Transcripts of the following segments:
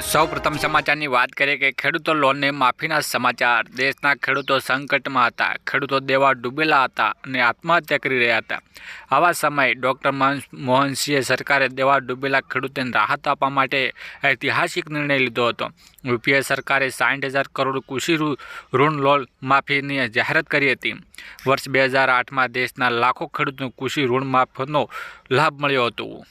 સૌ પ્રથમ સમાચારની વાત કરીએ કે ખેડૂતો લોનને માફીના સમાચાર. દેશના ખેડૂતો સંકટમાં હતા. ખેડૂતો દેવા ડૂબેલા હતા અને આત્મહત્યા કરી રહ્યા હતા. આવા સમયે ડૉક્ટર મોહનસિંહે સરકારે દેવા ડૂબેલા ખેડૂતોને રાહત આપવા માટે ઐતિહાસિક નિર્ણય લીધો હતો. યુપીએ સરકારે સાઠ હજાર કરોડ કૃષિ ઋણ લોન માફીની જાહેરાત કરી હતી. વર્ષ બે હજાર આઠમાં દેશના લાખો ખેડૂતોને કૃષિ ઋણ માફનો લાભ મળ્યો હતો.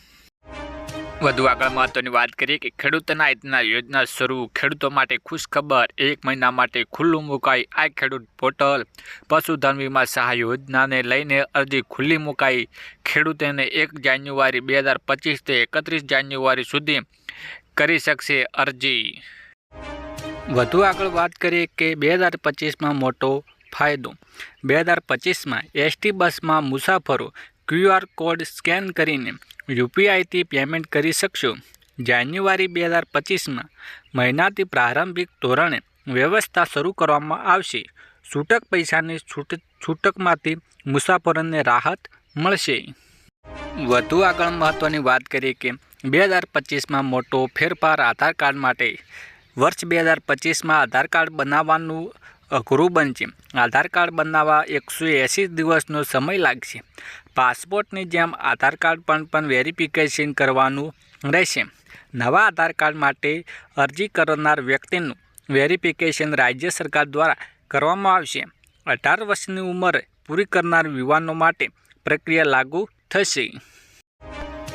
વધુ આગળ મહત્વની વાત કરીએ કે ખેડૂતના હિતના યોજના શરૂ ખેડૂતો માટે ખુશ ખબર એક મહિના માટે ખુલ્લું મુકાઈ, આ ખેડૂત પોર્ટલ પશુધન વીમા સહાય યોજનાને લઈને અરજી ખુલ્લી મુકાઈ. ખેડૂતોને એક જાન્યુઆરી બે હજાર પચીસથી એકત્રીસ જાન્યુઆરી સુધી કરી શકશે અરજી. વધુ આગળ વાત કરીએ કે બે હજાર પચીસમાં મોટો ફાયદો. બે હજાર પચીસમાં એસટી બસમાં મુસાફરો ક્યુઆર કોડ સ્કેન કરીને યુપીઆઈથી પેમેન્ટ કરી શકશો. જાન્યુઆરી બે હજાર પચીસમાં મહિનાથી પ્રારંભિક ધોરણે વ્યવસ્થા શરૂ કરવામાં આવશે. છૂટક પૈસાની છૂટ, છૂટકમાંથી મુસાફરોને રાહત મળશે. વધુ આગળ મહત્ત્વની વાત કરીએ કે બે હજાર પચીસમાં મોટો ફેરફાર આધાર કાર્ડ માટે વર્ષ બે હજાર પચીસમાં આધાર કાર્ડ બનાવવાનું અઘરું બનશે. આધાર કાર્ડ બનાવવા એકસો એંસી દિવસનો સમય લાગશે. પાસપોર્ટની જેમ આધાર કાર્ડ પણ પણ વેરિફિકેશન કરવાનું રહેશે. નવા આધાર કાર્ડ માટે અરજી કરનાર વ્યક્તિનું વેરિફિકેશન રાજ્ય સરકાર દ્વારા કરવામાં આવશે. અઢાર વર્ષની ઉંમર પૂરી કરનાર યુવાનો માટે પ્રક્રિયા લાગુ થશે.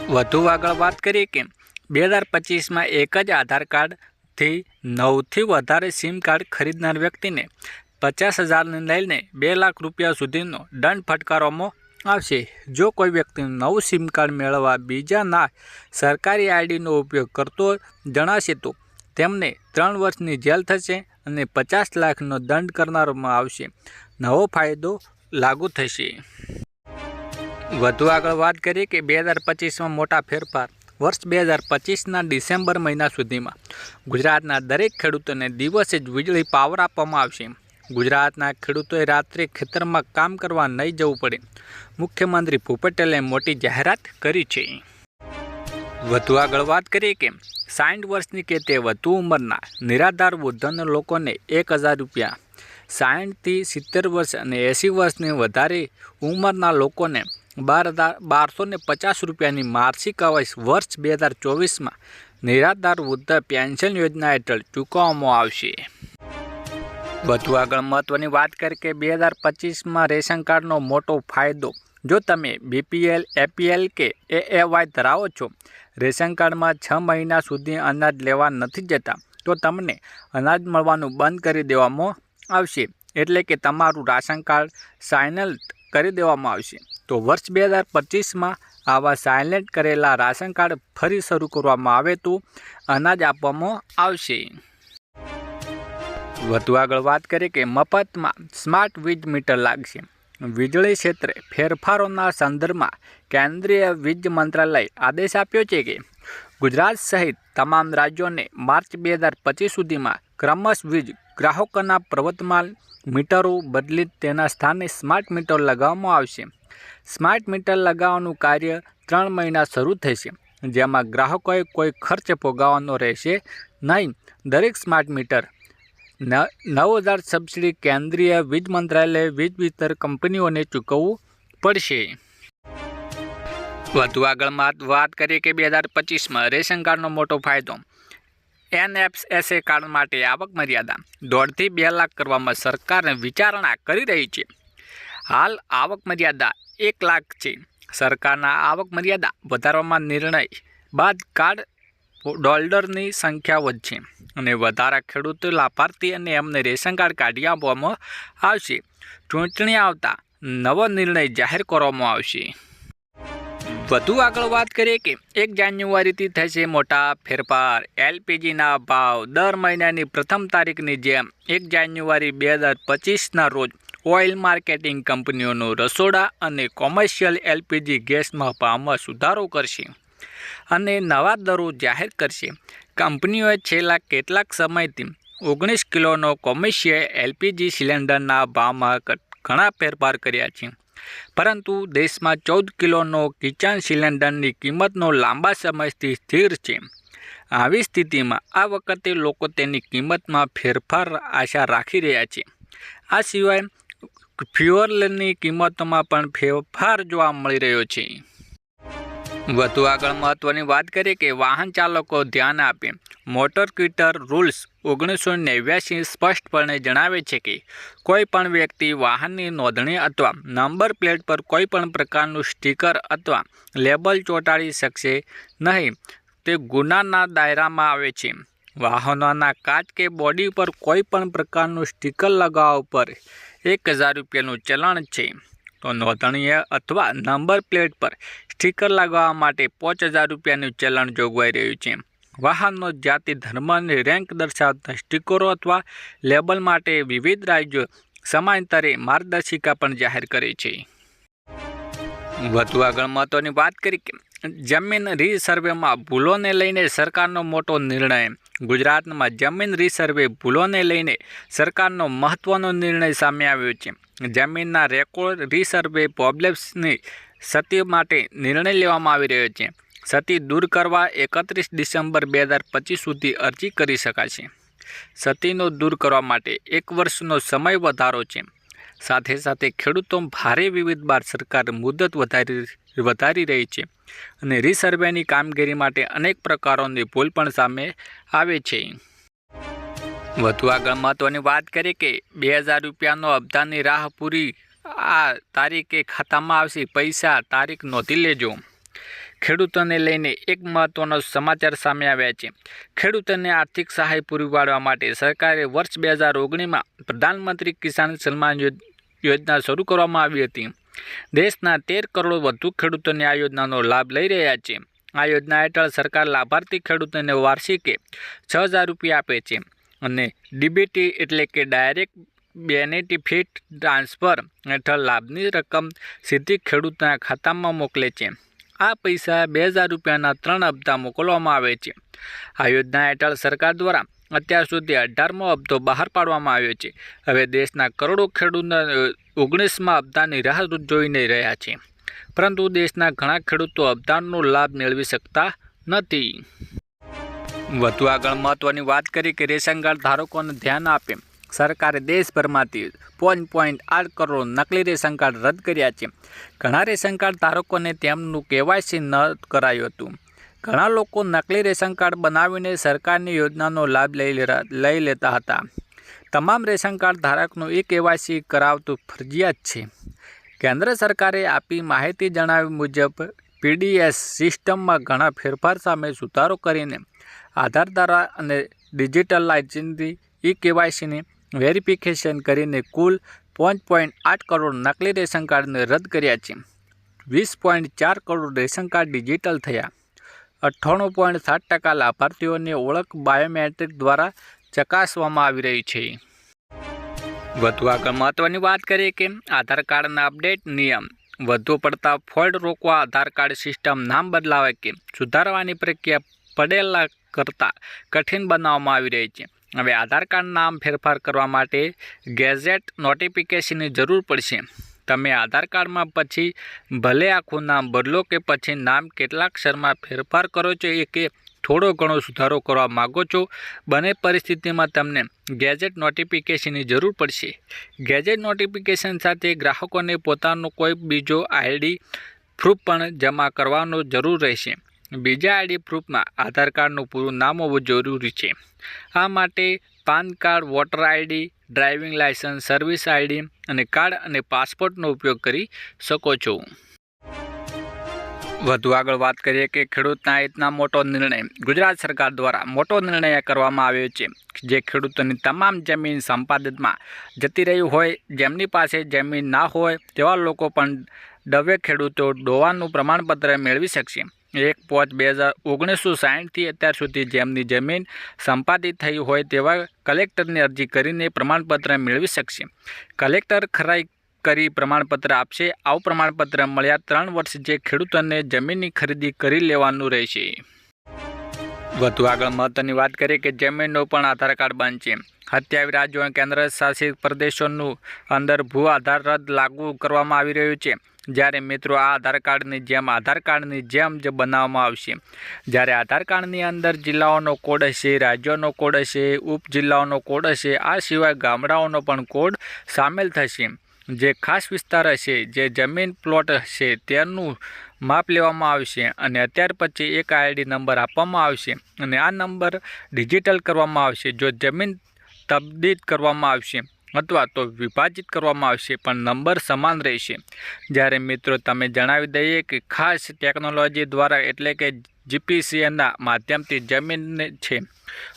વધુ આગળ વાત કરીએ કે બે હજાર પચીસમાં એક જ આધાર કાર્ડથી નવથી વધારે સિમ કાર્ડ ખરીદનાર વ્યક્તિને પચાસ હજારને લઈને બે લાખ રૂપિયા સુધીનો દંડ ફટકારવામાં આવશે. જો કોઈ વ્યક્તિ નવું સિમ કાર્ડ મેળવવા બીજાના સરકારી આઈડીનો ઉપયોગ કરતો જણાશે તો તેમને ત્રણ વર્ષની જેલ થશે અને પચાસ લાખનો દંડ કરનારોમાં આવશે. નવો ફાયદો લાગુ થશે. વધુ આગળ વાત કરીએ કે બે હજાર પચીસમાં મોટા ફેરફાર. વર્ષ બે હજાર પચીસના ડિસેમ્બર મહિના સુધીમાં ગુજરાતના દરેક ખેડૂતોને દિવસે જ વીજળી પાવર આપવામાં આવશે. ગુજરાતના ખેડૂતોએ રાત્રે ખેતરમાં કામ કરવા નહીં જવું પડે. મુખ્યમંત્રી ભૂપટેલે પટેલે મોટી જાહેરાત કરી છે. વધુ આગળ વાત કરીએ કે સાઠ વર્ષની કે તે વધુ ઉંમરના નિરાધાર વૃદ્ધના લોકોને એક હજાર રૂપિયા સાઠથી સિત્તેર વર્ષ અને એંસી વર્ષની વધારે ઉંમરના લોકોને બાર હજાર બારસો ને પચાસ રૂપિયાની માસિક અવશ વર્ષ બે હજાર ચોવીસમાં નિરાધાર વૃદ્ધ પેન્શન યોજના હેઠળ ચૂકવવામાં આવશે. વધુ આગળ મહત્ત્વની વાત કરીએ કે બે હજાર પચીસમાં રેશન કાર્ડનો મોટો ફાયદો. જો તમે બીપીએલ એપીએલ કે એએવાય ધરાવો છો, રેશન કાર્ડમાં છ મહિના સુધી અનાજ લેવા નથી જતા, તો તમને અનાજ મળવાનું બંધ કરી દેવામાં આવશે. એટલે કે તમારું રાશન કાર્ડ સાઇનલ કરી દેવામાં આવશે. તો વર્ષ બે હજાર પચીસમાં આવા સાયલેન્ટ કરેલા રાશન કાર્ડ ફરી શરૂ કરવામાં આવે તો અનાજ આપવામાં આવશે. વધુ આગળ વાત કરીએ કે મફતમાં સ્માર્ટ વીજ મીટર લાગશે. વીજળી ક્ષેત્રે ફેરફારોના સંદર્ભમાં કેન્દ્રીય વીજ મંત્રાલયે આદેશ આપ્યો છે કે ગુજરાત સહિત તમામ રાજ્યોને માર્ચ બે હજાર પચીસ સુધીમાં ક્રમશ વીજ ગ્રાહકોના પ્રવર્તમાન મીટરો બદલી તેના સ્થાને સ્માર્ટ મીટર લગાવવામાં આવશે. સ્માર્ટ મીટર લગાવવાનું કાર્ય ત્રણ મહિના શરૂ થશે, જેમાં ગ્રાહકોએ કોઈ ખર્ચ ભોગાવવાનો રહેશે નહીં. દરેક સ્માર્ટ મીટર નવ હજાર સબસિડી કેન્દ્રીય વીજ મંત્રાલયે વીજ વિતર કંપનીઓને ચૂકવવું પડશે. વધુ આગળ વાત વાત કરીએ કે બે હજાર પચીસમાં રેશન કાર્ડનો મોટો ફાયદો. એનએફએસએ કાર્ડ માટે આવક મર્યાદા દોઢથી બે લાખ કરવામાં સરકારને વિચારણા કરી રહી છે. હાલ આવક મર્યાદા એક લાખ છે. સરકારના આવક મર્યાદા વધારવામાં નિર્ણય બાદ કાર્ડ હોલ્ડરની સંખ્યા વધશે અને વધારા ખેડૂતો લાભાર્થી અને એમને રેશન કાર્ડ કાઢી આપવામાં આવશે. ચૂંટણી આવતા નવો નિર્ણય જાહેર કરવામાં આવશે. વધુ આગળ વાત કરીએ કે એક જાન્યુઆરીથી થશે મોટા ફેરફાર. એલપીજીના ભાવ દર મહિનાની પ્રથમ તારીખની જેમ એક જાન્યુઆરી બે હજાર પચીસના રોજ ઓઇલ માર્કેટિંગ કંપનીઓનું રસોડા અને કોમર્શિયલ એલપીજી ગેસમાં ભાવમાં સુધારો કરશે. અને નવા દરો જાહેર કરશે. કંપનીઓએ છેલ્લા કેટલાક સમયથી ઓગણીસ કિલોનો કોમર્શિયલ એલપીજી સિલિન્ડરના ભાવમાં ઘણા ફેરફાર કર્યા છે. પરંતુ દેશમાં ચૌદ કિલોનો કિચન સિલિન્ડરની કિંમતનો લાંબા સમયથી સ્થિર છે. આવી સ્થિતિમાં આ વખતે લોકો તેની કિંમતમાં ફેરફાર આશા રાખી રહ્યા છે. આ સિવાય ફ્યુઅલની કિંમતોમાં પણ ફેરફાર જોવા મળી રહ્યો છે. વધુ આગળ મહત્વની વાત કરીએ કે વાહન ચાલકો ધ્યાન આપે. મોટર ક્વિટર રૂલ્સ ઓગણીસો નેવ્યાસી સ્પષ્ટપણે જણાવે છે કે, કોઈ પણ વ્યક્તિ વાહનની નોંધણી અથવા નંબર પ્લેટ પર કોઈ પણ પ્રકારનું સ્ટીકર અથવા લેબલ ચોંટાડી શકશે નહીં. તે ગુનાના દાયરામાં આવે છે. વાહનોના કાચ કે બોડી પર કોઈ પણ પ્રકારનું સ્ટીકર લગાવવા પર એક હજાર રૂપિયાનું ચલણ છે. તો નોંધણીય અથવા નંબર પ્લેટ પર સ્ટીકર લગાવવા માટે પાંચ હજાર રૂપિયાનું ચલણ જોગવાઈ રહ્યું છે. વાહનનો જાતિ, ધર્મ અને રેન્ક દર્શાવતા સ્ટીકરો અથવા લેબલ માટે વિવિધ રાજ્યો સમાંતરે માર્ગદર્શિકા પણ જાહેર કરે છે. વધુ આગળ મહત્વની વાત કરી કે જમીન રીસર્વેમાં ભૂલોને લઈને સરકારનો મોટો નિર્ણય ગુજરાતમાં જમીન રિસર્વે ભૂલોને લઈને સરકારનો મહત્વનો નિર્ણય સામે આવ્યો છે. જમીનના રેકોર્ડ રિસર્વે પ્રોબ્લેમ્સની સતી માટે નિર્ણય લેવામાં આવી રહ્યો છે. સતી દૂર કરવા એકત્રીસ ડિસેમ્બર બે હજાર પચીસ સુધી અરજી કરી શકાશે. સતીનો દૂર કરવા માટે એક વર્ષનો સમય વધારો છે. સાથે સાથે ખેડૂતો ભારે વિવિધ બાદ સરકાર મુદત વધારી વધારી રહી છે અને રીસર્વેની કામગીરી માટે અનેક પ્રકારોની ભૂલ પણ સામે આવે છે. વધુ આગળ મહત્વની વાત કરીએ કે બે હજાર રૂપિયાનો હપ્તાની રાહ પૂરી આ તારીખે ખાતામાં આવશે. પૈસા તારીખ નોંધી લેજો. ખેડૂતોને લઈને એક મહત્વનો સમાચાર સામે આવ્યા છે. ખેડૂતોને આર્થિક સહાય પૂરી પાડવા માટે સરકારે વર્ષ બે હજાર ઓગણીસમાં પ્રધાનમંત્રી કિસાન સન્માન યોજના શરૂ કરવામાં આવી હતી. દેશના તેર કરોડ વધુ ખેડૂતોને આ યોજનાનો લાભ લઈ રહ્યા છે. આ યોજના હેઠળ સરકાર લાભાર્થી ખેડૂતોને વાર્ષિકે છ હજાર રૂપિયા આપે છે અને ડીબીટી એટલે કે ડાયરેક્ટ બેનિફિટ ટ્રાન્સફર હેઠળ લાભની રકમ સીધી ખેડૂતના ખાતામાં મોકલે છે. આ પૈસા બે હજાર રૂપિયાના ત્રણ હપ્તા મોકલવામાં આવે છે. આ યોજના હેઠળ સરકાર દ્વારા અત્યાર સુધી અઢારમો હપ્તો બહાર પાડવામાં આવ્યો છે. હવે દેશના કરોડો ખેડૂતોના ઓગણીસમાં હપ્તાની રાહ જોઈને રહ્યા છે. પરંતુ દેશના ઘણા ખેડૂતો હપ્તાનો લાભ મેળવી શકતા નથી. વધુ આગળ મહત્વની વાત કરી કે રેશન કાર્ડ ધારકોને ધ્યાન આપે. સરકારે દેશભરમાંથી પોઈન્ટ પોઈન્ટ આઠ કરોડ નકલી રેશન કાર્ડ રદ કર્યા છે. ઘણા રેશન કાર્ડ ધારકોને તેમનું કેવાયસી ન કરાયું હતું. ઘણા લોકો નકલી રેશન કાર્ડ બનાવીને સરકારની યોજનાનો લાભ લઈ લઈ લેતા હતા. તમામ રેશન કાર્ડ ધારકનું એ કેવાયસી કરાવતું ફરજિયાત છે. કેન્દ્ર સરકારે આપી માહિતી જણાવ્યા મુજબ, પીડીએસ સિસ્ટમમાં ઘણા ફેરફાર સામે સુધારો કરીને આધાર દ્વારા અને ડિજિટલાઇઝેશનથી ઈ કેવાયસીને વેરિફિકેશન કરીને કુલ પાંચ પોઈન્ટ આઠ કરોડ નકલી રેશન કાર્ડને રદ કર્યા છે. વીસ પોઈન્ટ ચાર કરોડ રેશન કાર્ડ ડિજિટલ થયા. અઠ્ઠાણું પોઈન્ટ સાત ટકા લાભાર્થીઓની ઓળખ બાયોમેટ્રિક દ્વારા ચકાસવામાં આવી રહી છે. વધુ આગળ મહત્વની વાત કરીએ કે આધાર કાર્ડના અપડેટ નિયમ. વધુ પડતા ફોલ્ડ રોકવા આધાર કાર્ડ સિસ્ટમ નામ બદલાવે કે સુધારવાની પ્રક્રિયા પડેલા કરતાં કઠિન બનાવવામાં આવી રહી છે. હવે આધાર કાર્ડ નામ ફેરફાર કરવા માટે ગેઝેટ નોટિફિકેશનની જરૂર પડશે. તમે આધાર કાર્ડમાં પછી ભલે આખું નામ બદલો કે પછી નામ કેટલાક ક્ષરમાં ફેરફાર કરો છો એ કે થોડો ઘણો સુધારો કરવા માગો છો, બંને પરિસ્થિતિમાં તમને ગેજેટ નોટિફિકેશનની જરૂર પડશે. ગેજેટ નોટિફિકેશન સાથે ગ્રાહકોને પોતાનો કોઈ બીજો આઈડી પ્રૂફ પણ જમા કરવાનો જરૂર રહેશે. બીજા આઈડી પ્રૂફમાં આધાર કાર્ડનું પૂરું નામ હોવું જરૂરી છે. આ માટે PAN card, voter ID, driving licence service ID અને કાર્ડ અને પાસપોર્ટનો ઉપયોગ કરી શકો છો. વધુ આગળ વાત કરીએ કે ખેડૂતના હિતના મોટો નિર્ણય. ગુજરાત સરકાર દ્વારા મોટો નિર્ણય કરવામાં આવ્યો છે જે ખેડૂતોની તમામ જમીન સંપાદિતમાં જતી રહી હોય, જેમની પાસે જમીન ના હોય, તેવા લોકો પણ દવે ખેડૂતો ડોવાનું પ્રમાણપત્ર મેળવી શકશે. એક પાંચ બે હજાર ઓગણીસો સાહીઠથી અત્યાર સુધી જેમની જમીન સંપાદિત થઈ હોય તેવા કલેક્ટરની અરજી કરીને પ્રમાણપત્ર મેળવી શકશે. કલેક્ટર ખરાઈ કરી પ્રમાણપત્ર આપશે. આવું પ્રમાણપત્ર મળ્યા ત્રણ વર્ષ જે ખેડૂતોને જમીનની ખરીદી કરી લેવાનું રહેશે. વધુ આગળ મહત્વની વાત કરીએ કે જમીનનું પણ આધાર કાર્ડ બંધ છે સત્યાવીસ રાજ્યો અને કેન્દ્ર શાસિત પ્રદેશોનું અંદર ભૂ આધાર રદ લાગુ કરવામાં આવી રહ્યું છે. જ્યારે મિત્રો આ આધાર કાર્ડની જેમ આધાર કાર્ડની જેમ જ બનાવવામાં આવશે. જ્યારે આધાર કાર્ડની અંદર જિલ્લાઓનો કોડ હશે, રાજ્યોનો કોડ હશે, ઉપજિલ્લાઓનો કોડ હશે, આ સિવાય ગામડાઓનો પણ કોડ સામેલ થશે. જે ખાસ વિસ્તાર હશે, જે જમીન પ્લોટ હશે, તેનું માપ લેવામાં આવશે અને અત્યાર પછી એક આઈડી નંબર આપવામાં આવશે અને આ નંબર ડિજિટલ કરવામાં આવશે, જો જમીન તબદીલ કરવામાં આવશે. અથવા તો વિભાજિત કરવામાં આવશે, પણ નંબર સમાન રહેશે. જ્યારે મિત્રો, તમે જણાવી દઈએ કે ખાસ ટેકનોલોજી દ્વારા એટલે કે જીપીસીએના માધ્યમથી જમીન છે,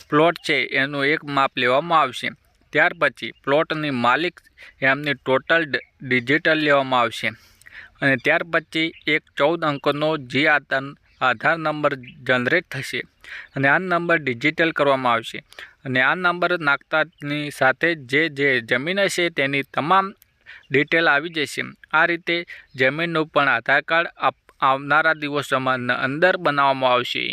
પ્લોટ છે, એનું એક માપ લેવામાં આવશે. ત્યાર પછી પ્લોટની માલિક એમની ટોટલ ડિજિટલ લેવામાં આવશે. અને ત્યાર પછી એક ચૌદ અંકોનો જી આધાર આધાર નંબર જનરેટ થશે. અને આ નંબર ડિજિટલ કરવામાં આવશે. અને આ નંબર નાખતાની સાથે જે જે જમીન હશે તેની તમામ ડિટેલ આવી જશે. આ રીતે જમીનનું પણ આધાર કાર્ડ આવનારા દિવસોમાં અંદર બનાવવામાં આવશે.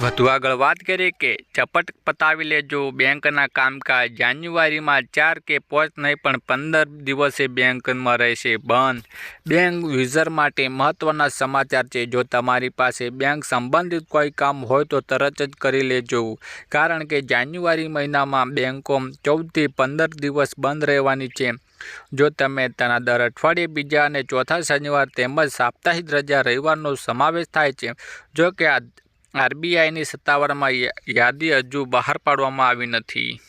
વધુ આગળ વાત કરીએ કે ઝપટ પતાવી લેજો. બેંકના કામકાજ જાન્યુઆરીમાં ચાર કે પાંચ નહીં, પણ પંદર દિવસે બેંકમાં રહેશે બંધ. બેંક યુઝર માટે મહત્ત્વના સમાચાર છે. જો તમારી પાસે બેંક સંબંધિત કોઈ કામ હોય તો તરત જ કરી લેજો. કારણ કે જાન્યુઆરી મહિનામાં બેંકો ચૌદથી પંદર દિવસ બંધ રહેવાની છે. જો તમે તેના દર અઠવાડિયે બીજા અને ચોથા શનિવાર તેમજ સાપ્તાહિક રજા રવિવારનો સમાવેશ થાય છે, જો કે આ આરબીઆઈની સત્તાવારમાં યાદી હજુ બહાર પાડવામાં આવી નથી.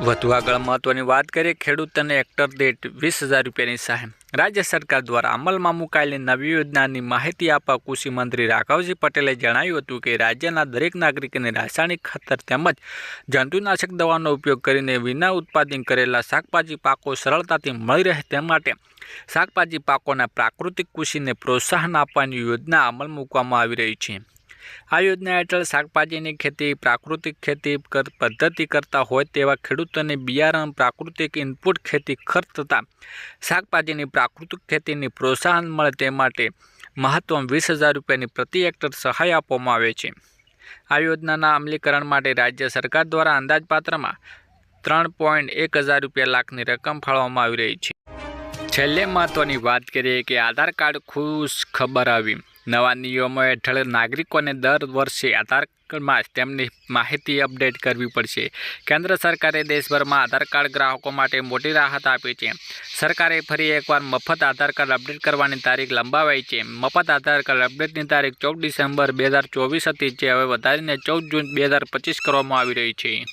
વધુ આગળ મહત્વની વાત કરીએ ખેડૂતોને હેક્ટર દીઠ વીસ હજાર રૂપિયાની સહાય. રાજ્ય સરકાર દ્વારા અમલમાં મુકાયેલી નવી યોજનાની માહિતી આપવા કૃષિ મંત્રી રાઘવજી પટેલે જણાવ્યું હતું કે, રાજ્યના દરેક નાગરિકને રાસાયણિક ખાતર તેમજ જંતુનાશક દવાનો ઉપયોગ કરીને વિના ઉત્પાદન કરેલા શાકભાજી પાકો સરળતાથી મળી રહે તે માટે શાકભાજી પાકોના પ્રાકૃતિક કૃષિને પ્રોત્સાહન આપવાની યોજના અમલ મૂકવામાં આવી રહી છે. આ યોજના હેઠળ શાકભાજીની ખેતી, પ્રાકૃતિક ખેતી પદ્ધતિ કરતા હોય તેવા ખેડૂતોને બિયારણ, પ્રાકૃતિક ઇનપુટ ખેતી ખર્ચ તથા શાકભાજીની પ્રાકૃતિક ખેતીની પ્રોત્સાહન મળે તે માટે મહત્તમ વીસ હજાર રૂપિયાની પ્રતિ હેક્ટર સહાય આપવામાં આવે છે. આ યોજનાના અમલીકરણ માટે રાજ્ય સરકાર દ્વારા અંદાજપાત્રમાં ત્રણ પોઈન્ટ એક હજાર રૂપિયા લાખની રકમ ફાળવવામાં આવી રહી છે. છેલ્લે મહત્વની વાત કરીએ કે આધાર કાર્ડ ખુશ ખબર આવી. નવા નિયમો હેઠળ નાગરિકોને દર વર્ષે આધાર કાર્ડમાં તેમની માહિતી અપડેટ કરવી પડશે. કેન્દ્ર સરકારે દેશભરમાં આધાર કાર્ડ ગ્રાહકો માટે મોટી રાહત આપી છે. સરકારે ફરી એકવાર મફત આધાર કાર્ડ અપડેટ કરવાની તારીખ લંબાવાઈ છે. મફત આધાર કાર્ડ અપડેટની તારીખ ચૌદ ડિસેમ્બર બે ચોવીસ હતી, જે હવે વધારીને ચૌદ જૂન બે હજાર પચીસ કરવામાં આવી રહી છે.